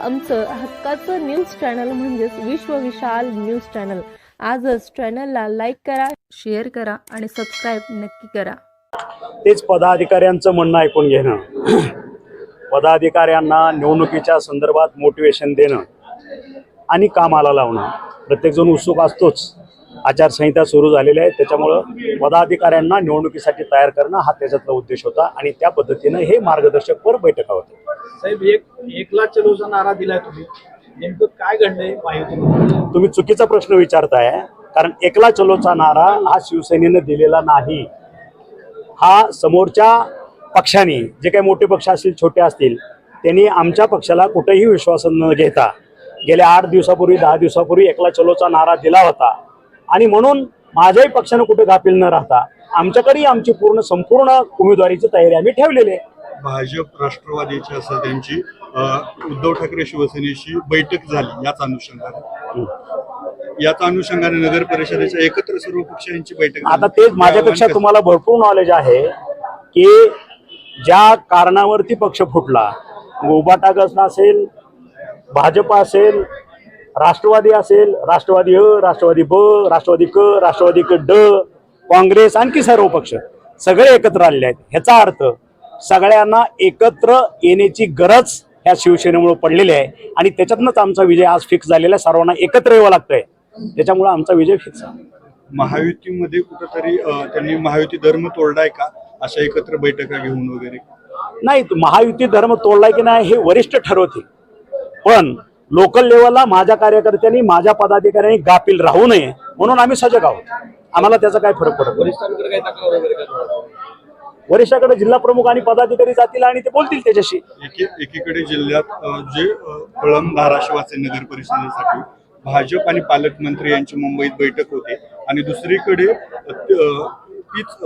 आमचं हक्काचं news channel म्हणजेच विश्व विशाल न्यूज चॅनल आजच चॅनलला लाईक करा शेअर करा आणि सबस्क्राईब नक्की करा. तेच पदाधिकाऱ्यांचं म्हणणं ऐकून घेणं. पदाधिकाऱ्यांना निवडणुकीच्या संदर्भात मोटिवेशन देणं आणि कामाला लावणं. प्रत्येकजण उत्सुक असतोच. आचारसंहिता सुरू झालेली आहे. त्याच्यामुळं पदाधिकाऱ्यांना निवडणुकीसाठी तयार करणं हा त्याच्यातला उद्देश होता आणि त्या पद्धतीनं हे मार्गदर्शकवर बैठका होते साहेब एक एक लाख चलोचा नारा दिलाय तुम्ही. नेमकं काय घडलंय माहिती? तुम्ही चुकीचा प्रश्न विचारताय कारण एकला चलोचा नारा हा शिवसेनेनं दिलेला नाही. हा समोरच्या पक्षाने जे काही मोठे पक्ष असतील छोटे असतील त्यांनी आमच्या पक्षाला कुठेही विश्वास न घेता गेल्या आठ दिवसापूर्वी दहा दिवसापूर्वी एकला चलोचा नारा दिला होता. आणि म्हणून माझ्याही पक्षानं कुठे गाफील न राहता आमच्याकडेही आमची पूर्ण संपूर्ण उमेदवारीची तयारी आम्ही ठेवलेली आहे. भाजप राष्ट्रवादीची असं त्यांची उद्धव ठाकरे शिवसेनेशी बैठक झाली याच अनुषंगाने. याच अनुषंगाने नगर परिषदेच्या एकत्र सर्व पक्षांची बैठक. आता तेच माझ्यापेक्षा तुम्हाला भरपूर नॉलेज आहे की ज्या कारणावरती पक्ष फुटला गोबाटा गट असेल भाजप असेल राष्ट्रवादी असेल राष्ट्रवादी अ राष्ट्रवादी ब राष्ट्रवादी क राष्ट्रवादी क ड काँग्रेस आणखी सर्व पक्ष सगळे एकत्र आलेले आहेत. ह्याचा अर्थ सगळ्यांना एकत्र येण्याची गरज ह्या शिवसेनेमुळे पडलेली आहे आणि त्याच्यातनंच आमचा विजय आज फिक्स झालेला आहे. सर्वांना एकत्र यावं लागतंय. त्याच्यामुळे आमचा विजय फिक्स आहे. महायुतीमध्ये कुठंतरी त्यांनी महायुती धर्म तोडलाय का? अशा एकत्र बैठका घेऊन वगैरे? नाही महायुती धर्म तोडलाय की नाही हे वरिष्ठ ठरवतील. पण लोकल लेवलला माझ्या कार्यकर्त्यांनी माझ्या पदाधिकाऱ्यांनी गाफील राहू नये म्हणून आम्ही सजग आहोत. आम्हाला त्याचा काय फरक पडत. वरिष्ठांकडे काही तक्रार वगैरे का वरिष्ठाकडे जिल्हा प्रमुख आणि पदाधिकारी जातील आणि ते बोलतील त्याच्याशी. एकी एकीकडे जिल्ह्यात जे अ, कळंब धाराशिव असेल नगर परिषदेसाठी भाजप आणि पालकमंत्री यांची मुंबईत बैठक होते आणि दुसरीकडे तीच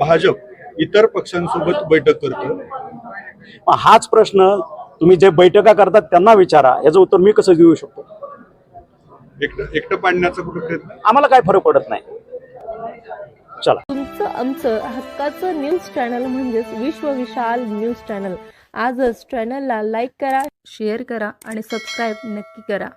भाजप इतर पक्षांसोबत बैठक करतो. हाच प्रश्न तुम्ही जे बैठका करतात त्यांना विचारा. याचं उत्तर मी कसं देऊ शकतो? एकटं एकटं पाडण्याचा कुठं प्रयत्न आम्हाला काय फरक पडत नाही. चला. तुमचं आमचं हक्काचं न्यूज चॅनल म्हणजेच विश्व विशाल न्यूज चॅनल आजच चॅनलला लाईक करा शेअर करा आणि सबस्क्राईब नक्की करा.